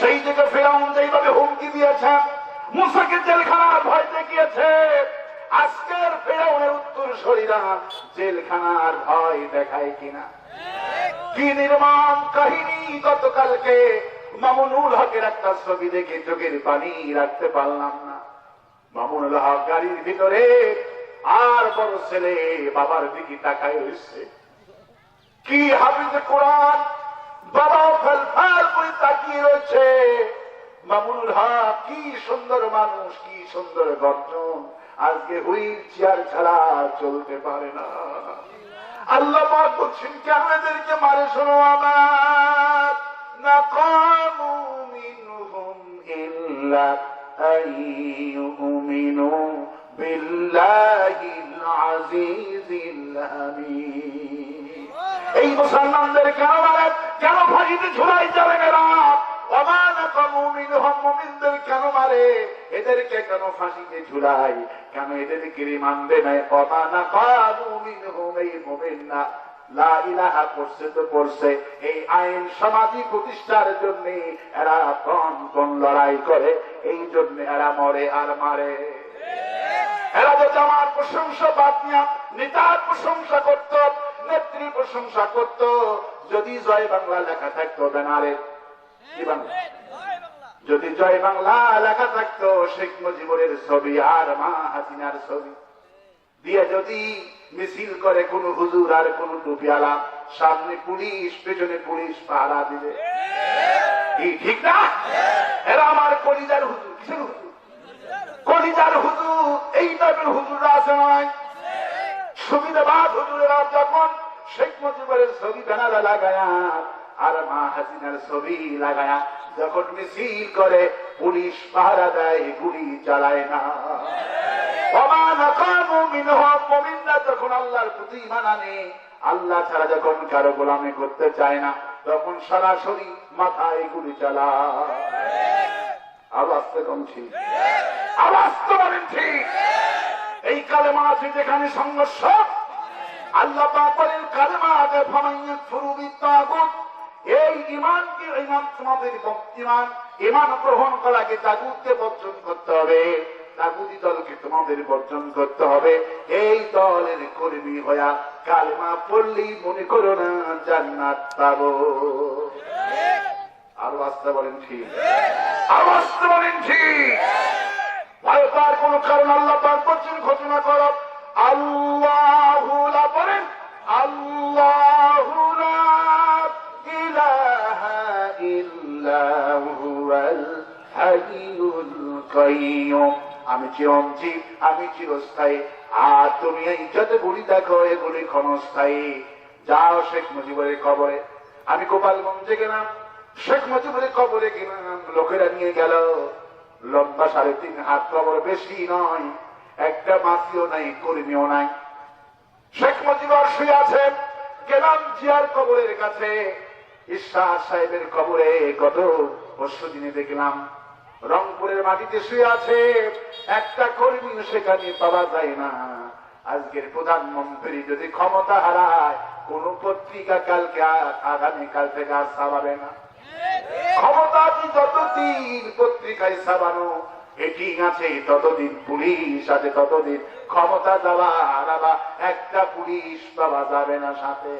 সেই থেকে ফেরাউন হুমকি মুসাকে জেলখানার ভয় দেখিয়েছে। আজকের ফেরাউনের উত্তর শরীরা জেলখানার ভয় দেখায় কিনা? কি নির্মাণ কাহিনী গতকালকে মামুনুল হকের একটা ছবি দেখে চোখের পানি রাখতে পারলাম না। মামুনুল হক গাড়ির ভিতরে আর বড় ছেলে বাবার দিকে তাকায় রয়েছে। কি হাফিজ কোরআন? বাবা করে তাকিয়ে রয়েছে। কি সুন্দর মানুষ, কি সুন্দর গর্জন আজকে হুইল চেয়ার ছাড়া চলতে পারে না। আল্লাহ বলছেন, কেন এদেরকে মারে শোনো আমার? না এই মুসলমানদের কেন মারে? কেন ফাঁসিতে ঝুলাই? যাবে কেন এই না আইন প্রতিষ্ঠার জন্য এরা কোন কোন লড়াই করে, এই জন্য এরা মরে আর মারে। এরা তো জামার প্রশংসা বাদ নিয়া নেতার প্রশংসা করত। নেত্রী প্রশংসা করত, যদি জয় বাংলা লেখা থাকতো ব্যানারে। যদি জয় বাংলা লেখা থাকতো, শেখ মুজিবুরের ছবি আর মা হাসিনার ছবি। দিয়ে যদি মিছিল করে কোন হুজুর আর কোন টুপিয়ালা সামনে পুলিশ, পেছনে পুলিশ পাহারা দিবে। ঠিক না? এরা আমার কলিজার হুজুর, কিসের কলিজার হুজুর, এই টাইপের হুজুর আছে নয়। সুবিধাবাদ হুজুরেরা যখন শেখ মুজিবের ছবি ব্যানারে লাগায়া আর মা হাসিনার ছবি লাগায়া। যখন মিছিল করে, পুলিশ পাহারা দেয়, গুলি চালায় না। কারও গোলামি করতে চায় না, তখন সরাসরি মাথায় কম ঠিক। এই আছে যেখানে সংঘর্ষ আল্লাহ বলেন কালেমা আগে ফামাইয়া ফুরুবি তাগুত এই ইমানকে ইমান তোমাদের ইমান ইমান গ্রহণ করাকে তাগুতকে বর্জন করতে হবে। তাগুতি দলকে তোমাদের বর্জন করতে হবে। এই দলের কর্মী হইয়া কালেমা পড়লেই মনে করো না জান্নাত পাবো। আরও আসতে বলেন ঠিক। আরও আসতে বলেন ঠিক। ভয় পাওয়ার কোন কারণ আল্লাহ পাক বলছেন ঘোষণা করো। আমি চিরঞ্জীব, আমি চিরস্থায়ী। আর তুমি এই যত গুলি দেখো এগুলি ক্ষণস্থায়ী। যাও শেখ মুজিবের কবরে। আমি গোপালগঞ্জে গেলাম, শেখ মুজিবের কবরে গেলাম, লোকেরা নিয়ে গেল। লম্বা সাড়ে তিন হাত কবর বেশি নয়, একটা মাসিও নাই, কর্মীও নাই। শেখ মুজিবর শুয়ে আছেন গেলাম জিয়ার কবরের কাছে। ঈশ্বর সাহেবের কবরে গত পরশু দিনে দেখলাম রংপুরের মাটিতে শুয়ে আছে। একটা কর্মী সেখানে পাওয়া যায় না। আজকের প্রধানমন্ত্রী যদি ক্ষমতা হারায়, কোন পত্রিকা কালকে আগামীকাল থেকে আর ছাপাবে না। ক্ষমতা আছে যতদিন পত্রিকায় সাবানো এটি আছে ততদিন পুলিশ আছে, ততদিন ক্ষমতা যাওয়া হারাবা একটা পুলিশ পাওয়া যাবে না সাথে।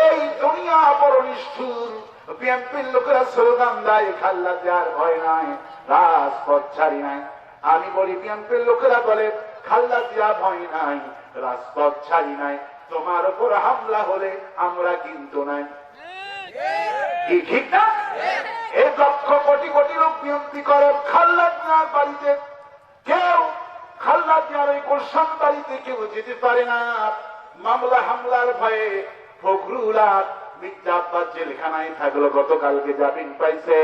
এই দুনিয়া বড় নিষ্ঠুর। বিএনপির লোকেরা স্লোগান দেয় খাল্লা দেওয়ার ভয় নাই রাজপথ ছাড়ি নাই। আমি বলি বিএনপির লোকেরা বলে খাল্লা দেওয়া ভয় নাই রাজপথ ছাড়ি নাই। তোমার উপর হামলা হলে আমরা কিন্তু নাই। কি ঠিক না? এই লক্ষ কোটি কোটি লোক করে খাল্লা দেওয়ার বাড়িতে কেউ খাল্লা দেওয়ার ওই গোসান বাড়িতে কেউ যেতে পারে না। মামলা হামলার ভয়ে ফখরুল আর মির্জা আব্বাস জেলখানায় থাকল, গতকালকে জামিন পাইছে।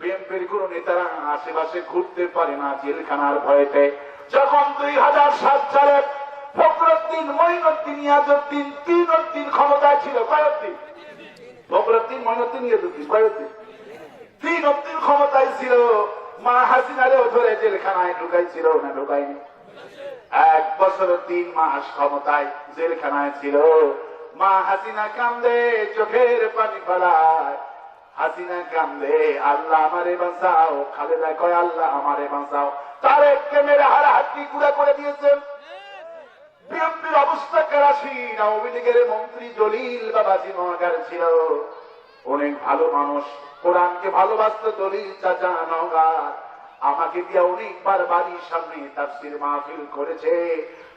বিএনপির কোন নেতারা আশেপাশে ঘুরতে পারে না জেলখানার ভয়েতে। যখন দুই হাজার সাত সালে ফখরুদ্দিন, মঈনুদ্দিন, ইয়াজউদ্দিন তিন উদ্দিন ক্ষমতায় ছিল কয়েকদিন ফখরুদ্দিন, মঈনুদ্দিন, ইয়াজউদ্দিন কয়েকদিন তিন অব্দিন ক্ষমতায় ছিল, মা হাসিনারেও ধরে জেলখানায় ঢুকাইছিল না ঢুকাইনি এক বছর তিন মাস ক্ষমতায় জেলখানায় ছিল। মা হাসিনা কান্দে চোখের পানি ফেলায়। হাসিনা কান্দে আল্লাহ আমারে বাঁচাও। খালেদা কয়, আল্লাহ আমারে বাঁচাও। তারেককে মেরে হারাহাতি গুড়া করে দিয়েছেন। অবস্থা কেরাসিন। আওয়ামী লীগের মন্ত্রী জলিল মহাকার ছিল। অনেক ভালো মানুষ। কোরআনকে ভালোবাসত দলিল চাচা নগার আমাকে দিয়ে অনেকবার বাড়ির সামনে তাফসির মাহফিল করেছে।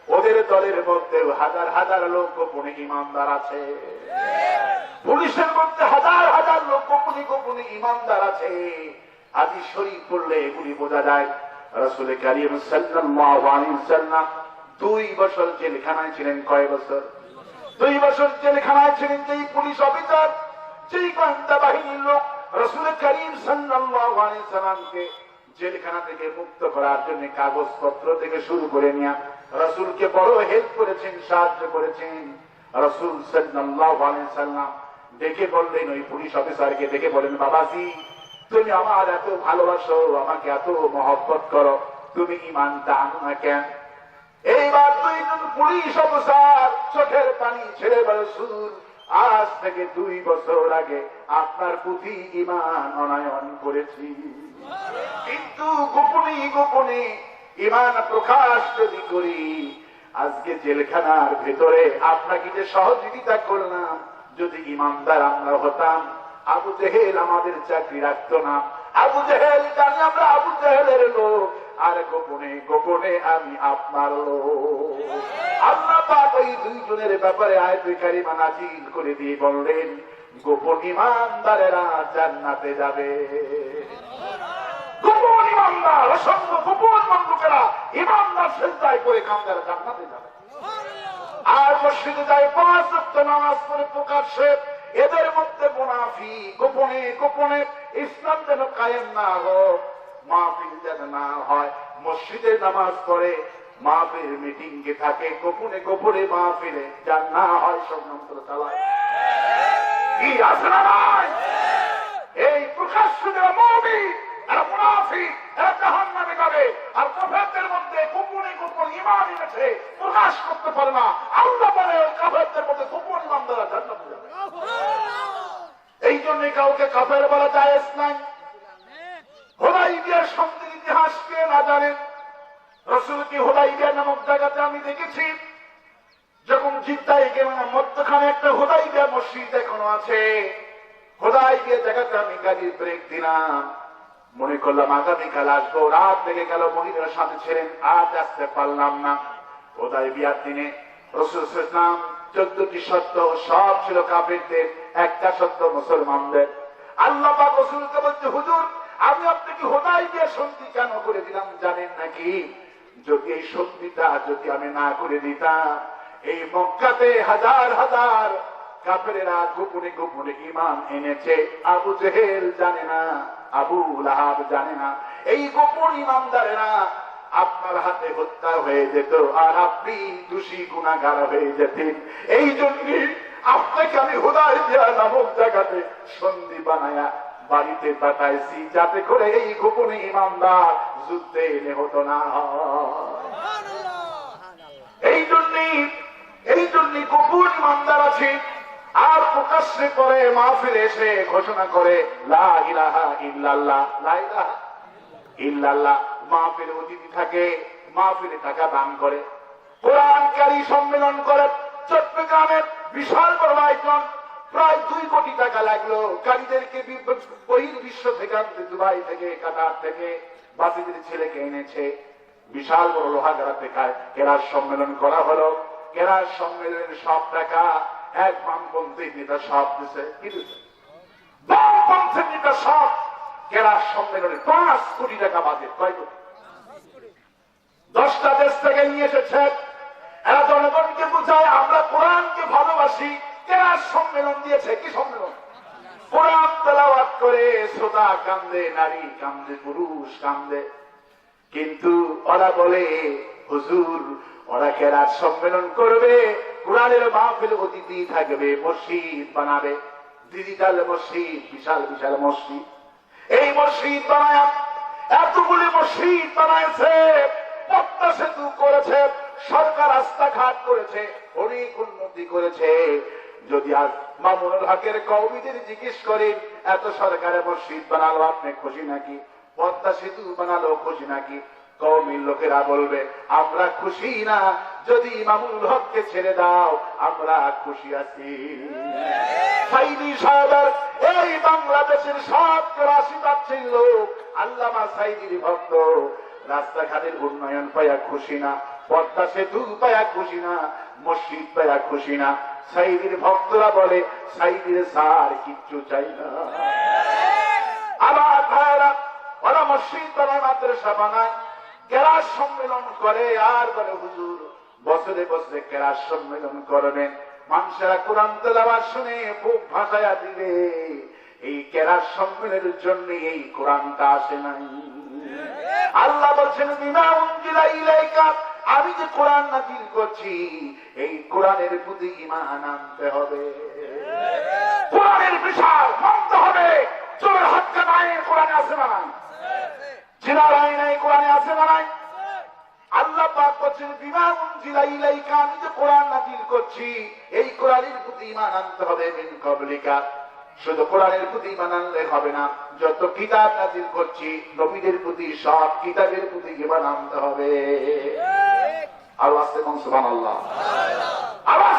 ওদের দলের মধ্যে হাজার হাজার লোক গোপনে ইমানদার আছে। পুলিশের মধ্যে হাজার হাজার লোক গোপনে গোপনে ইমানদার আছে। আদি শরীফ পড়লে এগুলি বোঝা যায়। রসুল কারিম আলাইহি সাল্লাম দুই বছর জেলখানায় ছিলেন, কয় বছর? দুই বছর জেলখানায় ছিলেন যেই পুলিশ অফিসার, যেই গোয়েন্দা বাহিনীর লোক, রসুল করিম সাল্লামকে জেলখানা থেকে মুক্ত করার জন্য কাগজপত্র থেকে শুরু করে নিয়ে রসুলকে বড় হেল্প করেছেন, সাহায্য করেছেন। রসুল সাল্লাম ডেকে বললেন, ওই পুলিশ অফিসারকে ডেকে বলেন, বাবাজি, তুমি আমার এত ভালোবাসো, আমাকে এত মহব্বত করো, তুমি ইমানটা আনো না কেন? এইবার দুইজন পুলিশ অফিসার চোখের পানি ছেড়ে বলে আজ থেকে দুই বছর আগে আপনার প্রতি ইমান অনায়ন করেছি। কিন্তু গোপনে গোপনে ইমান প্রকাশ যদি করি, আজকে জেলখানার ভেতরে আপনাকে যে সহযোগিতা করলাম, যদি ইমানদার আমরা হতাম, আবু জেহেল আমাদের চাকরি রাখতো না। আবু জেহেল জানি আমরা আবু জেহেলের লোক। আর গোপনে গোপনে আমি আপনার আল্লাহ পাক ওই দুইজনের ব্যাপারে আয়তকারী মানাজিল করে দিয়ে বললেন, গোপন ইমানদারেরা জান্নাতে যাবে। গোপন ইমানদার, অসংখ্য গোপন মন্ত্রকেরা ইমানদার সেজদায় করে কামদার জান্নাতে যাবে। আর মসজিদে যায় পাঁচ ওয়াক্ত নামাজ পড়ে প্রকাশ্যে, এদের মধ্যে মুনাফি গোপনে গোপনে ইসলাম যেন কায়েম না হোক। মাহফিল যেন না হয়। মসজিদে নামাজ পড়ে মাহফিল মিটিং কে থাকে গোপনে গোপনে মাহফিলে যার না হয় সব মন্ত্র চালায়। কি আছে না নাই? এই প্রকাশ্য যারা মৌমি এরা মুনাফি এরা জাহান নামে যাবে। আর কাফেরদের মধ্যে গোপনে গোপন ইমান এনেছে প্রকাশ করতে পারে না। আল্লাহ বলে ওই কাফেরদের মধ্যে গোপন ইমান দ্বারা জান্নাতে যাবে এই জন্য কাউকে কাফের বলা যায় নাই। দিয়ার সন্ধির ইতিহাস কে না জানেন রসুলকে হোলাই দিয়া নামক জায়গাতে আমি দেখেছি? যখন জিদ্দায় মধ্যখানে একটা হোদাই দেয়া মসজিদ এখনও আছে। জায়গাতে আমি গাড়ির ব্রেক দিলাম। মনে করলাম আসব। রাত লেগে গেল, মহিলার সাথে ছিলেন। আজ আসতে পারলাম না। বিয়ার দিনে রসুল ইসলাম চোদ্দটি সত্য, সব ছিল কাফিরদের, একটা সত্য মুসলমানদের। আল্লাহ রসুলকে বলছে, হুজুর আমি আপনাকে হোদাই দিয়ে সন্ধি কেন করে দিলাম জানেন নাকি? যদি এই সন্ধিটা যদি আমি না করে দিতাম, এই মক্কাতে হাজার হাজার কাফেরেরা গোপনে গোপনে ইমান এনেছে। আবু জেহেল জানে না, আবু লাহাব জানে না। এই গোপন ইমানদারেরা আপনার হাতে হত্যা হয়ে যেত আর আপনি দোষী গুণাগার হয়ে যেতেন। এই জন্য আপনাকে আমি হুদায় দেওয়া নামক জায়গাতে সন্ধি বানায়া বাড়িতে পাঠাইছি যাতে করে এই গোপনে ইমানদার যুদ্ধে নিহত না এই জন্যই এই জন্যই গোপন ইমানদার আছে আর প্রকাশ্যে করে মাহফিল এসে ঘোষণা করে লা ইলাহা ইল্লাল্লাহ লা ইলাহা ইল্লাল্লাহ মাহফিল অতিথি থাকে মাহফিলে টাকা দান করে। কোরআনকারী সম্মেলন করে চট্টগ্রামের বিশাল বড় আয়োজন প্রায় দুই কোটি টাকা লাগল। কারীদেরকে বহির বিশ্ব থেকে আনতে দুবাই থেকে, কাতার থেকে বাসিদের ছেলেকে এনেছে। বিশাল বড় লোহাগাড়া দেখায় কেরার সম্মেলন করা হলো। কেরার সম্মেলনের সব টাকা এক বামপন্থী নেতা সব দিছে। কি দিছে? নেতা সব কেরার সম্মেলনে পাঁচ কোটি টাকা বাজে কয় কোটি? দশটা দেশ থেকে নিয়ে এসেছে। এরা জনগণকে বুঝায়, আমরা কোরআনকে ভালোবাসি। কেরার সম্মেলন দিয়েছে? কি সম্মেলন? কোরআন করে শ্রোতা কান্দে, নারী কান্দে, পুরুষ কান্দে। কিন্তু ওরা বলে, হুজুর, ওরা সম্মেলন করবে? কোরআনের মাহফিল অতিথি থাকবে, মসজিদ বানাবে। ডিজিটাল মসজিদ, বিশাল বিশাল মসজিদ। এই মসজিদ বানায়, এতগুলি মসজিদ বানাইছে, পদ্মা সেতু করেছে, সরকার রাস্তাঘাট করেছে, অনেক উন্নতি করেছে। যদি আজ মামুনুল হকের কৌমিদের জিজ্ঞেস করেন এত সরকারে মসজিদ বানালো, আপনি খুশি নাকি? পদ্মা সেতু বানালো, খুশি নাকি? কৌমির লোকেরা বলবে, আমরা খুশি না। যদি ইমামুল হককে ছেড়ে দাও, আমরা খুশি আছি। সাইদি সাহেবের এই বাংলাদেশের আশি পার্সেন্ট লোক আল্লামা সাইদির ভক্ত। রাস্তাঘাটের উন্নয়ন পায়া খুশি না। পদ্মা সেতু পায়া খুশি না মসজিদ পায়া খুশি না সাইদির ভক্তরা বলে, সাইদির সার কিচ্ছু চাই না। আবার ভাইরা ওরা মসজিদ বানায়, মাদ্রাসা বানায় কেরাস সম্মেলন করে, আর বলে, হুজুর, বছরে বছরে কেরাস সম্মেলন করবেন। মানুষেরা কোরআন তেলাবার শুনে বুক ভাসায়া দিবে, এই কেরাস সম্মেলনের জন্য এই কোরআনটা আসে নাই। আল্লাহ বলছেন বিমা উনজিলা ইলাইকা আমি যে কোরআন নাজিল করছি, এই কোরআনের প্রতি ঈমান আনতে হবে। কোরআনের বিশাল বন্ধ হবে। চোরের হত্যা নাই কোরআনে আছে না নাই? জিনার আইন এই কোরআনে আছে না নাই? আল্লাহ পাক বলছেন, বিমা উনজিলা ইলাইকা, আমি যে কোরআন নাজিল করছি, এই কোরআনের প্রতি ঈমান আনতে হবে মিন কবলিকা শুধু কোরআনের প্রতি ঈমান আনলে হবে না, যত কিতাব নাজিল করছি, নবীদের প্রতি, সব কিতাবের প্রতি ঈমান আনতে হবে। আল্লাহ সুবহানাল্লাহ। আল্লাহ